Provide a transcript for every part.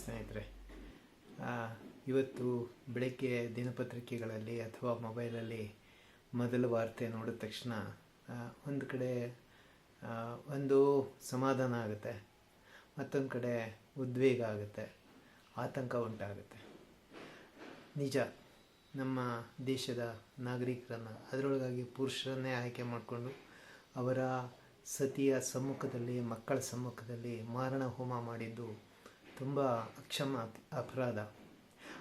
ಸ್ನೇಹಿತರೆ ಇವತ್ತು ಬೆಳಗ್ಗೆ ದಿನಪತ್ರಿಕೆಗಳಲ್ಲಿ ಅಥವಾ ಮೊಬೈಲಲ್ಲಿ ಮೊದಲ ವಾರ್ತೆ ನೋಡಿದ ತಕ್ಷಣ ಒಂದು ಕಡೆ ಒಂದು ಸಮಾಧಾನ ಆಗುತ್ತೆ, ಮತ್ತೊಂದು ಕಡೆ ಉದ್ವೇಗ ಆಗುತ್ತೆ, ಆತಂಕ ಉಂಟಾಗುತ್ತೆ. ನಿಜ, ನಮ್ಮ ದೇಶದ ನಾಗರಿಕರನ್ನು, ಅದರೊಳಗಾಗಿ ಪುರುಷರನ್ನೇ ಆಯ್ಕೆ ಮಾಡಿಕೊಂಡು ಅವರ ಸತಿಯ ಸಮ್ಮುಖದಲ್ಲಿ, ಮಕ್ಕಳ ಸಮ್ಮುಖದಲ್ಲಿ ಮಾರಣ ಹೋಮ ಮಾಡಿದ್ದು ತುಂಬ ಅಕ್ಷಮ ಅಪರಾಧ.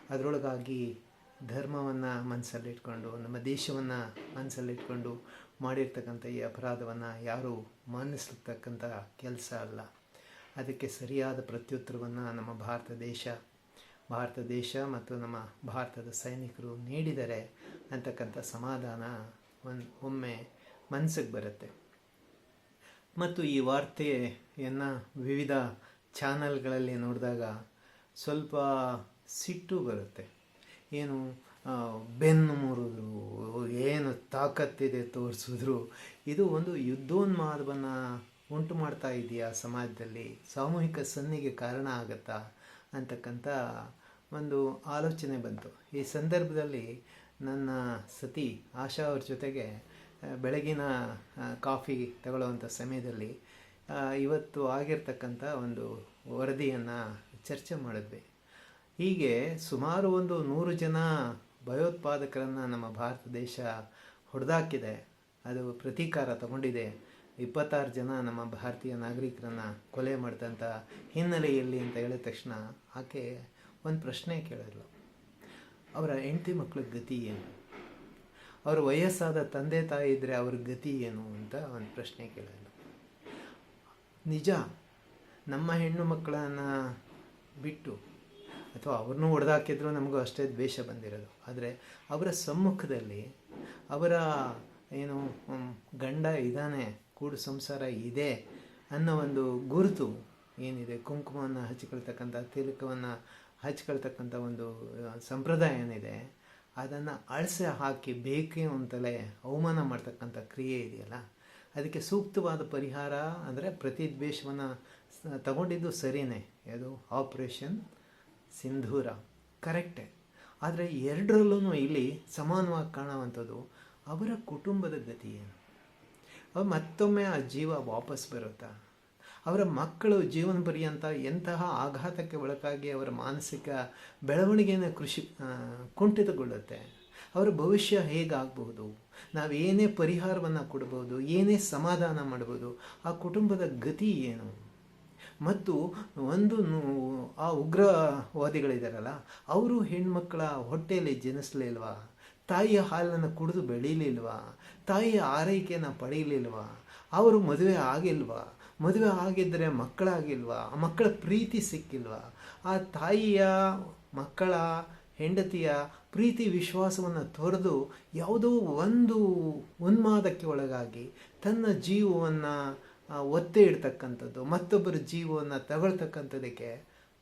ಅದರೊಳಗಾಗಿ ಧರ್ಮವನ್ನು ಮನಸ್ಸಲ್ಲಿಟ್ಕೊಂಡು ನಮ್ಮ ದೇಶವನ್ನು ಮನಸ್ಸಲ್ಲಿಟ್ಕೊಂಡು ಮಾಡಿರ್ತಕ್ಕಂಥ ಈ ಅಪರಾಧವನ್ನು ಯಾರೂ ಮಾನಿಸ್ತಕ್ಕಂಥ ಕೆಲಸ ಅಲ್ಲ. ಅದಕ್ಕೆ ಸರಿಯಾದ ಪ್ರತ್ಯುತ್ತರವನ್ನು ನಮ್ಮ ಭಾರತ ದೇಶ ಭಾರತ ದೇಶ ಮತ್ತು ನಮ್ಮ ಭಾರತದ ಸೈನಿಕರು ನೀಡಿದರೆ ಅಂತಕ್ಕಂಥ ಸಮಾಧಾನ ಒಮ್ಮೆ ಮನಸ್ಸಿಗೆ ಬರುತ್ತೆ. ಮತ್ತು ಈ ವಾರ್ತೆಯನ್ನು ವಿವಿಧ ಚಾನಲ್ಗಳಲ್ಲಿ ನೋಡಿದಾಗ ಸ್ವಲ್ಪ ಸಿಟ್ಟು ಬರುತ್ತೆ. ಏನು ಬೆನ್ನು ಮುರಿದ್ರು, ಏನು ತಾಕತ್ತಿದೆ ತೋರಿಸಿದ್ರು, ಇದು ಒಂದು ಯುದ್ಧೋನ್ಮಾದವನ್ನು ಉಂಟು ಮಾಡ್ತಾ ಇದೆಯಾ ಸಮಾಜದಲ್ಲಿ? ಸಾಮೂಹಿಕ ಸನ್ನಿಗೆ ಕಾರಣ ಆಗತ್ತಾ? ಅಂತಕ್ಕಂಥ ಒಂದು ಆಲೋಚನೆ ಬಂತು. ಈ ಸಂದರ್ಭದಲ್ಲಿ ನನ್ನ ಸತಿ ಆಶಾ ಅವ್ರ ಜೊತೆಗೆ ಬೆಳಗಿನ ಕಾಫಿ ತಗೊಳ್ಳುವಂಥ ಸಮಯದಲ್ಲಿ ಇವತ್ತು ಆಗಿರ್ತಕ್ಕಂಥ ಒಂದು ವರದಿಯನ್ನು ಚರ್ಚೆ ಮಾಡಿದ್ವಿ. ಹೀಗೆ ಸುಮಾರು ಒಂದು ನೂರು ಜನ ಭಯೋತ್ಪಾದಕರನ್ನು ನಮ್ಮ ಭಾರತ ದೇಶ ಹೊಡೆದಾಕಿದೆ. ಅದು ಪ್ರತೀಕಾರ ತಗೊಂಡಿದೆ. ಇಪ್ಪತ್ತಾರು ಜನ ನಮ್ಮ ಭಾರತೀಯ ನಾಗರಿಕರನ್ನು ಕೊಲೆ ಮಾಡಿದಂಥ ಹಿನ್ನೆಲೆಯಲ್ಲಿ ಅಂತ ಹೇಳಿದ ತಕ್ಷಣ ಆಕೆ ಒಂದು ಪ್ರಶ್ನೆ ಕೇಳಿದ್ಲು. ಅವರ ಹೆಂಡತಿ ಮಕ್ಕಳ ಗತಿ ಏನು? ಅವರ ವಯಸ್ಸಾದ ತಂದೆ ತಾಯಿ ಇದ್ದರೆ ಅವ್ರ ಗತಿ ಏನು ಅಂತ ಒಂದು ಪ್ರಶ್ನೆ ಕೇಳಿದ್ಲು. ನಿಜ. ನಮ್ಮ ಹೆಣ್ಣು ಮಕ್ಕಳನ್ನು ಬಿಟ್ಟು ಅಥವಾ ಅವ್ರನ್ನೂ ಹೊಡೆದಾಕಿದ್ರು ನಮಗೂ ಅಷ್ಟೇ ದ್ವೇಷ ಬಂದಿರೋದು. ಆದರೆ ಅವರ ಸಮ್ಮುಖದಲ್ಲಿ ಅವರ ಏನು ಗಂಡ ಇದ್ದಾನೆ, ಕೂಡು ಸಂಸಾರ ಇದೆ ಅನ್ನೋ ಒಂದು ಗುರುತು ಏನಿದೆ, ಕುಂಕುಮವನ್ನು ಹಚ್ಕೊಳ್ತಕ್ಕಂಥ ತಿಲಕವನ್ನು ಹಚ್ಕೊಳ್ತಕ್ಕಂಥ ಒಂದು ಸಂಪ್ರದಾಯ ಏನಿದೆ, ಅದನ್ನು ಅಳಸೆ ಹಾಕಿ ಬೇಕೇ ಅಂತಲೇ ಅವಮಾನ ಮಾಡ್ತಕ್ಕಂಥ ಕ್ರಿಯೆ ಇದೆಯಲ್ಲ? ಅದಕ್ಕೆ ಸೂಕ್ತವಾದ ಪರಿಹಾರ ಅಂದರೆ ಪ್ರತಿದ್ವೇಷವನ್ನು ತಗೊಂಡಿದ್ದು ಸರಿಯೇ ಅದು ಆಪರೇಷನ್ ಸಿಂಧೂರ. ಕರೆಕ್ಟೇ. ಆದರೆ ಎರಡರಲ್ಲೂ ಇಲ್ಲಿ ಸಮಾನವಾಗಿ ಕಾಣುವಂಥದ್ದು ಅವರ ಕುಟುಂಬದ ಗತಿ ಏನು? ಮತ್ತೊಮ್ಮೆ ಆ ಜೀವ ವಾಪಸ್ ಬರುತ್ತಾ? ಅವರ ಮಕ್ಕಳು ಜೀವನ ಪರ್ಯಂತ ಎಂತಹ ಆಘಾತಕ್ಕೆ ಒಳಗಾಗಿ ಅವರ ಮಾನಸಿಕ ಬೆಳವಣಿಗೆಯನ್ನು ಕೃಷಿ ಕುಂಠಿತಗೊಳ್ಳುತ್ತೆ? ಅವರ ಭವಿಷ್ಯ ಹೇಗಾಗಬಹುದು? ಏನೇ ಪರಿಹಾರವನ್ನು ಕೊಡ್ಬೋದು ಏನೇ ಸಮಾಧಾನ ಮಾಡ್ಬೋದು ಆ ಕುಟುಂಬದ ಗತಿ ಏನು? ಮತ್ತು ಒಂದು ಆ ಉಗ್ರವಾದಿಗಳಿದಾರಲ್ಲ, ಅವರು ಹೆಣ್ಮಕ್ಕಳ ಹೊಟ್ಟೆಯಲ್ಲಿ ಜನಿಸ್ಲಿಲ್ವಾ ತಾಯಿಯ ಹಾಲನ್ನು ಕುಡಿದು ಬೆಳೀಲಿಲ್ವಾ ತಾಯಿಯ ಆರೈಕೆಯನ್ನು ಪಡೀಲಿಲ್ವಾ ಅವರು ಮದುವೆ ಆಗಿಲ್ವಾ? ಮದುವೆ ಆಗಿದ್ದರೆ ಮಕ್ಕಳಾಗಿಲ್ವಾ? ಆ ಮಕ್ಕಳ ಪ್ರೀತಿ ಸಿಕ್ಕಿಲ್ವಾ? ಆ ತಾಯಿಯ ಮಕ್ಕಳ ಹೆಂಡತಿಯ ಪ್ರೀತಿ ವಿಶ್ವಾಸವನ್ನು ತೊರೆದು ಯಾವುದೋ ಒಂದು ಉನ್ಮಾದಕ್ಕೆ ಒಳಗಾಗಿ ತನ್ನ ಜೀವವನ್ನು ಒತ್ತೆ ಇಡ್ತಕ್ಕಂಥದ್ದು, ಮತ್ತೊಬ್ಬರ ಜೀವವನ್ನು ತಗೊಳ್ತಕ್ಕಂಥದ್ದಕ್ಕೆ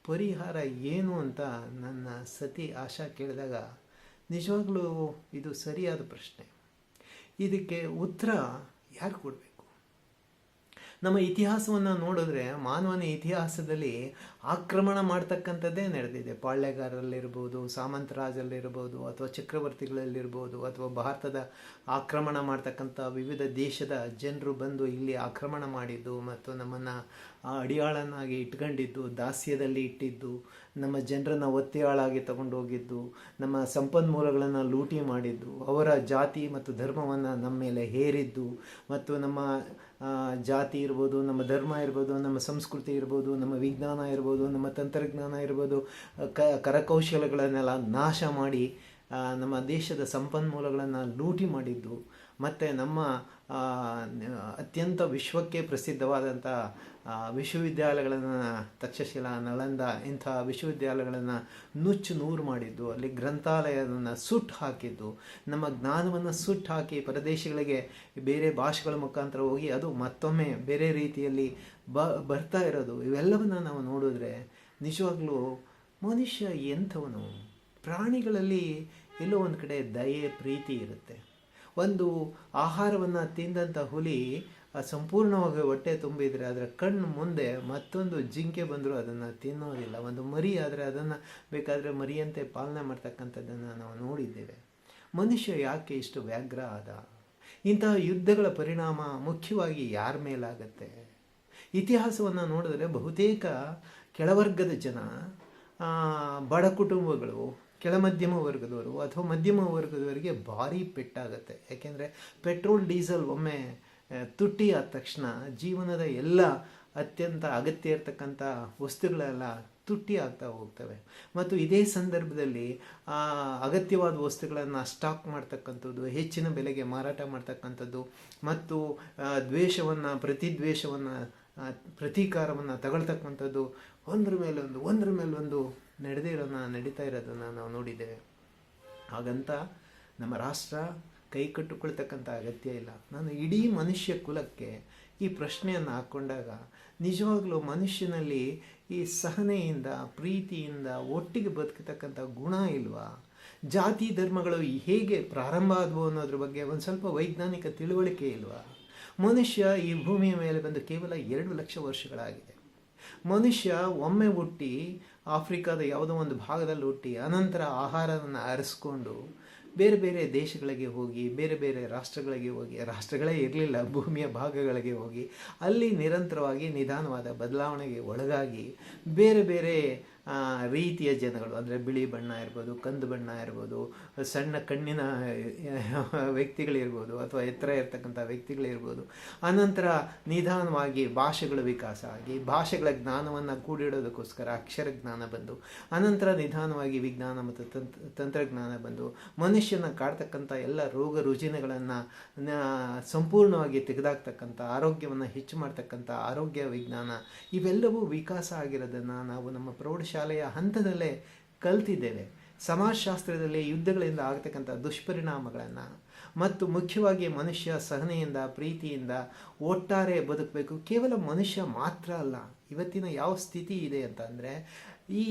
ಪರಿಹಾರ ಏನು ಅಂತ ನನ್ನ ಸತಿ ಆಶಾ ಕೇಳಿದಾಗ, ನಿಜವಾಗ್ಲೂ ಇದು ಸರಿಯಾದ ಪ್ರಶ್ನೆ. ಇದಕ್ಕೆ ಉತ್ತರ ಯಾರು ಕೊಡಬೇಕು? ನಮ್ಮ ಇತಿಹಾಸವನ್ನು ನೋಡಿದ್ರೆ ಮಾನವನ ಇತಿಹಾಸದಲ್ಲಿ ಆಕ್ರಮಣ ಮಾಡ್ತಕ್ಕಂಥದ್ದೇ ನಡೆದಿದೆ. ಪಾಳ್ಯಗಾರರಲ್ಲಿರ್ಬೋದು ಸಾಮಂತರಾಜಲ್ಲಿರ್ಬೋದು ಅಥವಾ ಚಕ್ರವರ್ತಿಗಳಲ್ಲಿರ್ಬೋದು, ಅಥವಾ ಭಾರತದ ಆಕ್ರಮಣ ಮಾಡ್ತಕ್ಕಂಥ ವಿವಿಧ ದೇಶದ ಜನರು ಬಂದು ಇಲ್ಲಿ ಆಕ್ರಮಣ ಮಾಡಿದ್ದು ಮತ್ತು ನಮ್ಮನ್ನು ಅಡಿಯಾಳನ್ನಾಗಿ ಇಟ್ಕೊಂಡಿದ್ದು ದಾಸ್ಯದಲ್ಲಿ ಇಟ್ಟಿದ್ದು ನಮ್ಮ ಜನರನ್ನು ಒತ್ತೆಯಾಳಾಗಿ ತಗೊಂಡು ಹೋಗಿದ್ದು ನಮ್ಮ ಸಂಪನ್ಮೂಲಗಳನ್ನು ಲೂಟಿ ಮಾಡಿದ್ದು ಅವರ ಜಾತಿ ಮತ್ತು ಧರ್ಮವನ್ನು ನಮ್ಮ ಮೇಲೆ ಹೇರಿದ್ದು ಮತ್ತು ನಮ್ಮ ಜಾತಿ ಇರ್ಬೋದು ನಮ್ಮ ಧರ್ಮ ಇರ್ಬೋದು ನಮ್ಮ ಸಂಸ್ಕೃತಿ ಇರ್ಬೋದು ನಮ್ಮ ವಿಜ್ಞಾನ ಇರ್ಬೋದು ನಮ್ಮ ತಂತ್ರಜ್ಞಾನ ಇರ್ಬೋದು ಕ ಕರಕೌಶಲಗಳನ್ನೆಲ್ಲ ನಾಶ ಮಾಡಿ ನಮ್ಮ ದೇಶದ ಸಂಪನ್ಮೂಲಗಳನ್ನು ಲೂಟಿ ಮಾಡಿದ್ದು ಮತ್ತು ನಮ್ಮ ಆ, ಅತ್ಯಂತ ವಿಶ್ವಕ್ಕೆ ಪ್ರಸಿದ್ಧವಾದಂಥ ವಿಶ್ವವಿದ್ಯಾಲಯಗಳನ್ನು ತಕ್ಷಶಿಲಾ ನಳಂದ ಇಂಥ ವಿಶ್ವವಿದ್ಯಾಲಯಗಳನ್ನು ನುಚ್ಚು ನೂರು ಮಾಡಿದ್ದು, ಅಲ್ಲಿ ಗ್ರಂಥಾಲಯವನ್ನು ಸುಟ್ಟು ಹಾಕಿದ್ದು, ನಮ್ಮ ಜ್ಞಾನವನ್ನು ಸುಟ್ಟು ಹಾಕಿ ಪರದೇಶಗಳಿಗೆ ಬೇರೆ ಭಾಷೆಗಳ ಮುಖಾಂತರ ಹೋಗಿ ಅದು ಮತ್ತೊಮ್ಮೆ ಬೇರೆ ರೀತಿಯಲ್ಲಿ ಬ, ಬರ್ತಾ ಇರೋದು. ಇವೆಲ್ಲವನ್ನು ನಾವು ನೋಡಿದ್ರೆ ನಿಜವಾಗ್ಲೂ ಮನುಷ್ಯ ಎಂಥವನು? ಪ್ರಾಣಿಗಳಲ್ಲಿ ಎಲ್ಲೋ ಒಂದು ಕಡೆ ದಯೆ, ಪ್ರೀತಿ ಇರುತ್ತೆ. ಒಂದು ಆಹಾರವನ್ನು ತಿಂದಂಥ ಹುಲಿ ಸಂಪೂರ್ಣವಾಗಿ ಹೊಟ್ಟೆ ತುಂಬಿದರೆ ಅದರ ಕಣ್ಣು ಮುಂದೆ ಮತ್ತೊಂದು ಜಿಂಕೆ ಬಂದರೂ ಅದನ್ನು ತಿನ್ನೋದಿಲ್ಲ. ಒಂದು ಮರಿ ಆದರೆ ಅದನ್ನು ಬೇಕಾದರೆ ಮರಿಯಂತೆ ಪಾಲನೆ ಮಾಡ್ತಕ್ಕಂಥದ್ದನ್ನು ನಾವು ನೋಡಿದ್ದೇವೆ. ಮನುಷ್ಯ ಯಾಕೆ ಇಷ್ಟು ವ್ಯಾಘ್ರ ಆದ? ಇಂತಹ ಯುದ್ಧಗಳ ಪರಿಣಾಮ ಮುಖ್ಯವಾಗಿ ಯಾರ ಮೇಲಾಗತ್ತೆ? ಇತಿಹಾಸವನ್ನು ನೋಡಿದ್ರೆ ಬಹುತೇಕ ಕೆಳವರ್ಗದ ಜನ ಬಡ ಕುಟುಂಬಗಳು ಕೆಳ ಮಧ್ಯಮ ವರ್ಗದವರು ಅಥವಾ ಮಧ್ಯಮ ವರ್ಗದವರಿಗೆ ಭಾರಿ ಪೆಟ್ಟಾಗತ್ತೆ. ಯಾಕೆಂದರೆ ಪೆಟ್ರೋಲ್, ಡೀಸೆಲ್ ಒಮ್ಮೆ ತುಟ್ಟಿ ಆದ ತಕ್ಷಣ ಜೀವನದ ಎಲ್ಲ ಅತ್ಯಂತ ಅಗತ್ಯ ಇರತಕ್ಕಂಥ ವಸ್ತುಗಳೆಲ್ಲ ತುಟ್ಟಿ ಆಗ್ತಾ ಹೋಗ್ತವೆ. ಮತ್ತು ಇದೇ ಸಂದರ್ಭದಲ್ಲಿ, ಆ, ಅಗತ್ಯವಾದ ವಸ್ತುಗಳನ್ನು ಸ್ಟಾಕ್ ಮಾಡ್ತಕ್ಕಂಥದ್ದು, ಹೆಚ್ಚಿನ ಬೆಲೆಗೆ ಮಾರಾಟ ಮಾಡ್ತಕ್ಕಂಥದ್ದು, ಮತ್ತು ದ್ವೇಷವನ್ನು, ಪ್ರತಿದ್ವೇಷವನ್ನು ಪ್ರತೀಕಾರವನ್ನು ತಗೊಳ್ತಕ್ಕಂಥದ್ದು, ಒಂದ್ರ ಮೇಲೊಂದು ಒಂದು ಒಂದ್ರ ಮೇಲೆ ಒಂದು ಇರೋದನ್ನ, ನಡೀತಾ ಇರೋದನ್ನು ನಾವು ನೋಡಿದ್ದೇವೆ. ಹಾಗಂತ ನಮ್ಮ ರಾಷ್ಟ್ರ ಕೈ ಕಟ್ಟಿಕೊಳ್ತಕ್ಕಂಥ ಅಗತ್ಯ ಇಲ್ಲ. ನಾನು ಇಡೀ ಮನುಷ್ಯ ಕುಲಕ್ಕೆ ಈ ಪ್ರಶ್ನೆಯನ್ನು ಹಾಕ್ಕೊಂಡಾಗ ನಿಜವಾಗಲೂ ಮನುಷ್ಯನಲ್ಲಿ ಈ ಸಹನೆಯಿಂದ, ಪ್ರೀತಿಯಿಂದ ಒಟ್ಟಿಗೆ ಬದುಕತಕ್ಕಂಥ ಗುಣ ಇಲ್ವಾ? ಜಾತಿ ಧರ್ಮಗಳು ಹೇಗೆ ಪ್ರಾರಂಭ ಆದವು ಅನ್ನೋದ್ರ ಬಗ್ಗೆ ಒಂದು ಸ್ವಲ್ಪ ವೈಜ್ಞಾನಿಕ ತಿಳುವಳಿಕೆ ಇಲ್ವಾ? ಮನುಷ್ಯ ಈ ಭೂಮಿಯ ಮೇಲೆ ಬಂದು ಕೇವಲ ಎರಡು ಲಕ್ಷ ವರ್ಷಗಳಾಗಿದೆ. ಮನುಷ್ಯ ಒಮ್ಮೆ ಹುಟ್ಟಿ ಆಫ್ರಿಕಾದ ಯಾವುದೋ ಒಂದು ಭಾಗದಲ್ಲಿ ಹುಟ್ಟಿ ಅನಂತರ ಆಹಾರವನ್ನು ಅರಸ್ಕೊಂಡು ಬೇರೆ ಬೇರೆ ದೇಶಗಳಿಗೆ ಹೋಗಿ, ಬೇರೆ ಬೇರೆ ರಾಷ್ಟ್ರಗಳಿಗೆ ಹೋಗಿ, ರಾಷ್ಟ್ರಗಳೇ ಇರಲಿಲ್ಲ, ಭೂಮಿಯ ಭಾಗಗಳಿಗೆ ಹೋಗಿ, ಅಲ್ಲಿ ನಿರಂತರವಾಗಿ ನಿಧಾನವಾದ ಬದಲಾವಣೆಗೆ ಒಳಗಾಗಿ ಬೇರೆ ಬೇರೆ ರೀತಿಯ ಜನಗಳು, ಅಂದರೆ ಬಿಳಿ ಬಣ್ಣ ಇರ್ಬೋದು, ಕಂದು ಬಣ್ಣ ಇರ್ಬೋದು, ಸಣ್ಣ ಕಣ್ಣಿನ ವ್ಯಕ್ತಿಗಳಿರ್ಬೋದು ಅಥವಾ ಎತ್ತರ ಇರ್ತಕ್ಕಂಥ ವ್ಯಕ್ತಿಗಳಿರ್ಬೋದು ಅನಂತರ ನಿಧಾನವಾಗಿ ಭಾಷೆಗಳ ವಿಕಾಸ ಆಗಿ, ಭಾಷೆಗಳ ಜ್ಞಾನವನ್ನು ಕೂಡಿಡೋದಕ್ಕೋಸ್ಕರ ಅಕ್ಷರ ಜ್ಞಾನ ಬಂದು, ಅನಂತರ ನಿಧಾನವಾಗಿ ವಿಜ್ಞಾನ ಮತ್ತು ತಂತ್ರ ತಂತ್ರಜ್ಞಾನ ಬಂದು, ಮನುಷ್ಯನ ಕಾಡ್ತಕ್ಕಂಥ ಎಲ್ಲ ರೋಗ ರುಜಿನಗಳನ್ನು ಸಂಪೂರ್ಣವಾಗಿ ತೆಗೆದಾಕ್ತಕ್ಕಂಥ, ಆರೋಗ್ಯವನ್ನು ಹೆಚ್ಚು ಮಾಡ್ತಕ್ಕಂಥ ಆರೋಗ್ಯ ವಿಜ್ಞಾನ, ಇವೆಲ್ಲವೂ ವಿಕಾಸ ಆಗಿರೋದನ್ನು ನಾವು ನಮ್ಮ ಪ್ರೌಢಶಾಲೆಯ ಹಂತದಲ್ಲೇ ಕಲ್ತಿದ್ದೇವೆ. ಸಮಾಜಶಾಸ್ತ್ರದಲ್ಲಿ ಯುದ್ಧಗಳಿಂದ ಆಗತಕ್ಕಂಥ ದುಷ್ಪರಿಣಾಮಗಳನ್ನು ಮತ್ತು ಮುಖ್ಯವಾಗಿ ಮನುಷ್ಯ ಸಹನೆಯಿಂದ, ಪ್ರೀತಿಯಿಂದ ಒಟ್ಟಾರೆ ಬದುಕಬೇಕು. ಕೇವಲ ಮನುಷ್ಯ ಮಾತ್ರ ಅಲ್ಲ, ಇವತ್ತಿನ ಯಾವ ಸ್ಥಿತಿ ಇದೆ ಅಂತ ಅಂದರೆ ಈ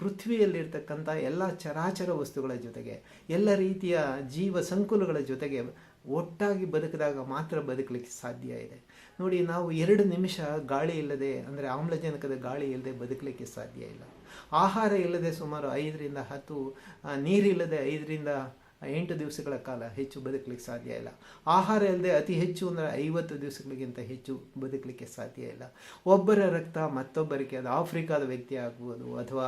ಪೃಥ್ವಿಯಲ್ಲಿರ್ತಕ್ಕಂಥ ಎಲ್ಲ ಚರಾಚರ ವಸ್ತುಗಳ ಜೊತೆಗೆ, ಎಲ್ಲ ರೀತಿಯ ಜೀವ ಸಂಕುಲಗಳ ಜೊತೆಗೆ ಒಟ್ಟಾಗಿ ಬದುಕಿದಾಗ ಮಾತ್ರ ಬದುಕಲಿಕ್ಕೆ ಸಾಧ್ಯ ಇದೆ. ನೋಡಿ, ನಾವು ಎರಡು ನಿಮಿಷ ಗಾಳಿ ಇಲ್ಲದೆ, ಅಂದರೆ ಆಮ್ಲಜನಕದ ಗಾಳಿ ಇಲ್ಲದೆ ಬದುಕಲಿಕ್ಕೆ ಸಾಧ್ಯ ಇಲ್ಲ. ಆಹಾರ ಇಲ್ಲದೆ ಸುಮಾರು ಐದರಿಂದ ಹತ್ತು ನೀರಿಲ್ಲದೆ ಐದರಿಂದ ಎಂಟು ದಿವಸಗಳ ಕಾಲ ಹೆಚ್ಚು ಬದುಕಲಿಕ್ಕೆ ಸಾಧ್ಯ ಇಲ್ಲ. ಆಹಾರ ಇಲ್ಲದೆ ಅತಿ ಹೆಚ್ಚು ಅಂದರೆ ಐವತ್ತು ದಿವಸಗಳಿಗಿಂತ ಹೆಚ್ಚು ಬದುಕಲಿಕ್ಕೆ ಸಾಧ್ಯ ಇಲ್ಲ. ಒಬ್ಬರ ರಕ್ತ ಮತ್ತೊಬ್ಬರಿಗೆ, ಅದು ಆಫ್ರಿಕಾದ ವ್ಯಕ್ತಿ ಆಗ್ಬೋದು ಅಥವಾ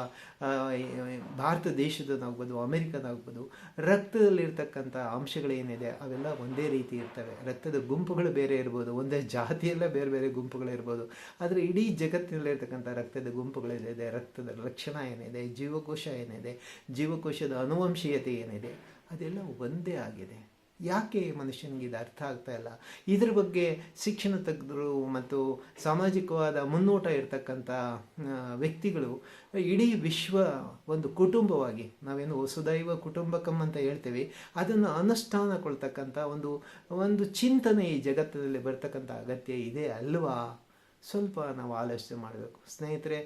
ಭಾರತ ದೇಶದದಾಗ್ಬೋದು ಅಮೆರಿಕದಾಗ್ಬೋದು ರಕ್ತದಲ್ಲಿರ್ತಕ್ಕಂಥ ಅಂಶಗಳೇನಿದೆ ಅವೆಲ್ಲ ಒಂದೇ ರೀತಿ ಇರ್ತವೆ. ರಕ್ತದ ಗುಂಪುಗಳು ಬೇರೆ ಇರ್ಬೋದು, ಒಂದೇ ಜಾತಿಯೆಲ್ಲ ಬೇರೆ ಬೇರೆ ಗುಂಪುಗಳಿರ್ಬೋದು ಆದರೆ ಇಡೀ ಜಗತ್ತಿನಲ್ಲಿರ್ತಕ್ಕಂಥ ರಕ್ತದ ಗುಂಪುಗಳೇನಿದೆ ರಕ್ತದ ಲಕ್ಷಣ ಏನಿದೆ, ಜೀವಕೋಶ ಏನಿದೆ, ಜೀವಕೋಶದ ಅನುವಂಶೀಯತೆ ಏನಿದೆ ಅದೆಲ್ಲ ಒಂದೇ ಆಗಿದೆ. ಯಾಕೆ ಮನುಷ್ಯನಿಗೆ ಇದು ಅರ್ಥ ಆಗ್ತಾ ಇಲ್ಲ? ಇದ್ರ ಬಗ್ಗೆ ಶಿಕ್ಷಣ ತೆಗೆದ್ರು ಮತ್ತು ಸಾಮಾಜಿಕವಾದ ಮುನ್ನೋಟ ಇರತಕ್ಕಂಥ ವ್ಯಕ್ತಿಗಳು ಇಡೀ ವಿಶ್ವ ಒಂದು ಕುಟುಂಬವಾಗಿ, ನಾವೇನು ವಸುದೈವ ಕುಟುಂಬಕಂ ಅಂತ ಹೇಳ್ತೇವೆ, ಅದನ್ನು ಅನುಷ್ಠಾನಕೊಳ್ತಕ್ಕಂಥ ಒಂದು ಒಂದು ಚಿಂತನೆ ಈ ಜಗತ್ತಿನಲ್ಲಿ ಬರ್ತಕ್ಕಂಥ ಅಗತ್ಯ ಇದೆ ಅಲ್ವಾ? ಸ್ವಲ್ಪ ನಾವು ಆಲೋಚನೆ ಮಾಡಬೇಕು. ಸ್ನೇಹಿತರೆ,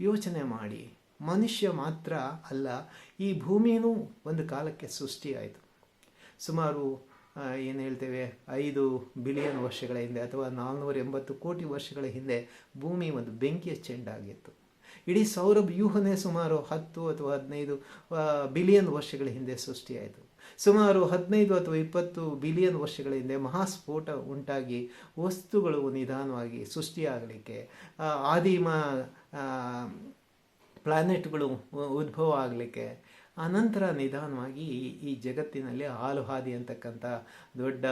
ಯೋಚನೆ ಮಾಡಿ. ಮನುಷ್ಯ ಮಾತ್ರ ಅಲ್ಲ, ಈ ಭೂಮಿಯೂ ಒಂದು ಕಾಲಕ್ಕೆ ಸೃಷ್ಟಿಯಾಯಿತು. ಸುಮಾರು ಏನು ಹೇಳ್ತೇವೆ, ಐದು ಬಿಲಿಯನ್ ವರ್ಷಗಳ ಹಿಂದೆ ಅಥವಾ ನಾಲ್ನೂರ ಎಂಬತ್ತು ಕೋಟಿ ವರ್ಷಗಳ ಹಿಂದೆ ಭೂಮಿ ಒಂದು ಬೆಂಕಿಯ ಚೆಂಡಾಗಿತ್ತು ಇಡೀ ಸೌರ ವ್ಯೂಹನೇ ಸುಮಾರು ಹತ್ತು ಅಥವಾ ಹದಿನೈದು ಬಿಲಿಯನ್ ವರ್ಷಗಳ ಹಿಂದೆ ಸೃಷ್ಟಿಯಾಯಿತು. ಸುಮಾರು ಹದಿನೈದು ಅಥವಾ ಇಪ್ಪತ್ತು ಬಿಲಿಯನ್ ವರ್ಷಗಳ ಹಿಂದೆ ಮಹಾಸ್ಫೋಟ ಉಂಟಾಗಿ ವಸ್ತುಗಳು ನಿಧಾನವಾಗಿ ಸೃಷ್ಟಿಯಾಗಲಿಕ್ಕೆ ಆದಿಮ ಪ್ಲಾನೆಟ್ಗಳು ಉದ್ಭವ ಆಗಲಿಕ್ಕೆ ಅನಂತರ ನಿಧಾನವಾಗಿ ಈ- ಜಗತ್ತಿನಲ್ಲಿ ಹಾಲು ಹಾದಿ ಅಂತಕ್ಕಂಥ ದೊಡ್ಡ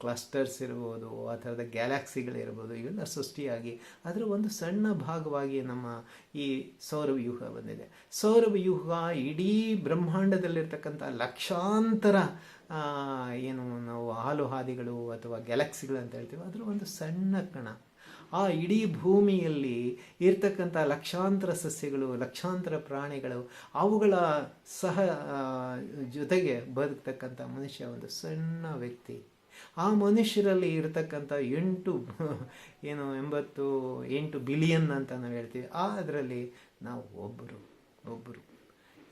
ಕ್ಲಸ್ಟರ್ಸ್ ಇರ್ಬೋದು, ಆ ಥರದ ಗ್ಯಾಲಕ್ಸಿಗಳಿರ್ಬೋದು ಇವೆಲ್ಲ ಸೃಷ್ಟಿಯಾಗಿ ಅದರ ಒಂದು ಸಣ್ಣ ಭಾಗವಾಗಿ ನಮ್ಮ ಈ ಸೌರವ್ಯೂಹ ಬಂದಿದೆ. ಸೌರವ್ಯೂಹ ಇಡೀ ಬ್ರಹ್ಮಾಂಡದಲ್ಲಿರ್ತಕ್ಕಂಥ ಲಕ್ಷಾಂತರ ಏನು ನಾವು ಹಾಲು ಹಾದಿಗಳು ಅಥವಾ ಗ್ಯಾಲಕ್ಸಿಗಳು ಅಂತ ಹೇಳ್ತೀವಿ, ಅದರ ಒಂದು ಸಣ್ಣ ಕಣ. ಆ ಇಡೀ ಭೂಮಿಯಲ್ಲಿ ಇರ್ತಕ್ಕಂಥ ಲಕ್ಷಾಂತರ ಸಸ್ಯಗಳು, ಲಕ್ಷಾಂತರ ಪ್ರಾಣಿಗಳು, ಅವುಗಳ ಸಹ ಜೊತೆಗೆ ಬದುಕ್ತಕ್ಕಂಥ ಮನುಷ್ಯ ಒಂದು ಸಣ್ಣ ವ್ಯಕ್ತಿ. ಆ ಮನುಷ್ಯರಲ್ಲಿ ಇರತಕ್ಕಂಥ ಎಂಟು, ಏನು, ಎಂಬತ್ತು, ಎಂಟು ಬಿಲಿಯನ್ ಅಂತ ನಾವು ಹೇಳ್ತೀವಿ. ಆ ಅದರಲ್ಲಿ ನಾವು ಒಬ್ಬರು ಒಬ್ಬರು.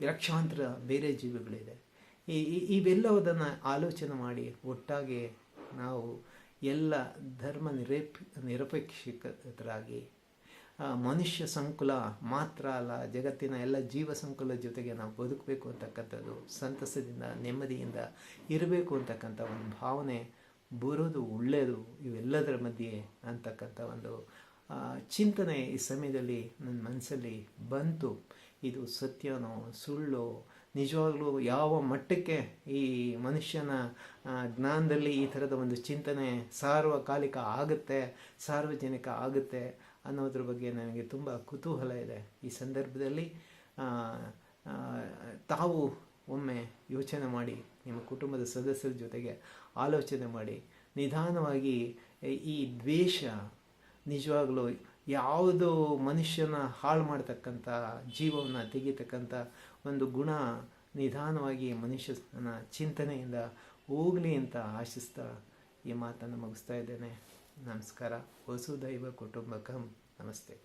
ಲಕ್ಷಾಂತರ ಬೇರೆ ಜೀವಿಗಳಿದೆ. ಈ, ಇವೆಲ್ಲವುದನ್ನು ಆಲೋಚನೆ ಮಾಡಿ ಒಟ್ಟಾಗಿ ನಾವು ಎಲ್ಲ ಧರ್ಮ ನಿರೇಪ್, ನಿರಪೇಕ್ಷಿತರಾಗಿ ಮನುಷ್ಯ ಸಂಕುಲ ಮಾತ್ರ ಅಲ್ಲ, ಜಗತ್ತಿನ ಎಲ್ಲ ಜೀವ ಸಂಕುಲ ಜೊತೆಗೆ ನಾವು ಬದುಕಬೇಕು ಅಂತಕ್ಕಂಥದ್ದು, ಸಂತಸದಿಂದ, ನೆಮ್ಮದಿಯಿಂದ ಇರಬೇಕು ಅಂತಕ್ಕಂಥ ಒಂದು ಭಾವನೆ ಬರೋದು ಒಳ್ಳೆಯದು ಇವೆಲ್ಲದರ ಮಧ್ಯೆ ಅಂತಕ್ಕಂಥ ಒಂದು ಚಿಂತನೆ ಈ ಸಮಯದಲ್ಲಿ ನನ್ನ ಮನಸ್ಸಲ್ಲಿ ಬಂತು. ಇದು ಸತ್ಯನೋ, ಸುಳ್ಳು ನಿಜವಾಗ್ಲೂ ಯಾವ ಮಟ್ಟಕ್ಕೆ ಈ ಮನುಷ್ಯನ ಜ್ಞಾನದಲ್ಲಿ ಈ ಥರದ ಒಂದು ಚಿಂತನೆ ಸಾರ್ವಕಾಲಿಕ ಆಗುತ್ತೆ, ಸಾರ್ವಜನಿಕ ಆಗುತ್ತೆ ಅನ್ನೋದ್ರ ಬಗ್ಗೆ ನನಗೆ ತುಂಬ ಕುತೂಹಲ ಇದೆ. ಈ ಸಂದರ್ಭದಲ್ಲಿ ತಾವು ಒಮ್ಮೆ ಯೋಚನೆ ಮಾಡಿ, ನಿಮ್ಮ ಕುಟುಂಬದ ಸದಸ್ಯರ ಜೊತೆಗೆ ಆಲೋಚನೆ ಮಾಡಿ, ನಿಧಾನವಾಗಿ ಈ ದ್ವೇಷ ನಿಜವಾಗ್ಲೂ ಯಾವುದು ಮನುಷ್ಯನ ಹಾಳು ಮಾಡ್ತಕ್ಕಂಥ, ಜೀವವನ್ನು ತೆಗಿತಕ್ಕಂಥ ಒಂದು ಗುಣ ನಿಧಾನವಾಗಿ ಮನುಷ್ಯನ ಚಿಂತನೆಯಿಂದ ಹೋಗಲಿ ಅಂತ ಆಶಿಸ್ತಾ ಈ ಮಾತನ್ನು ಮುಗಿಸ್ತಾ ಇದ್ದೇನೆ. ನಮಸ್ಕಾರ. ವಸುದೈವ ಕುಟುಂಬಕಂ. ನಮಸ್ತೆ.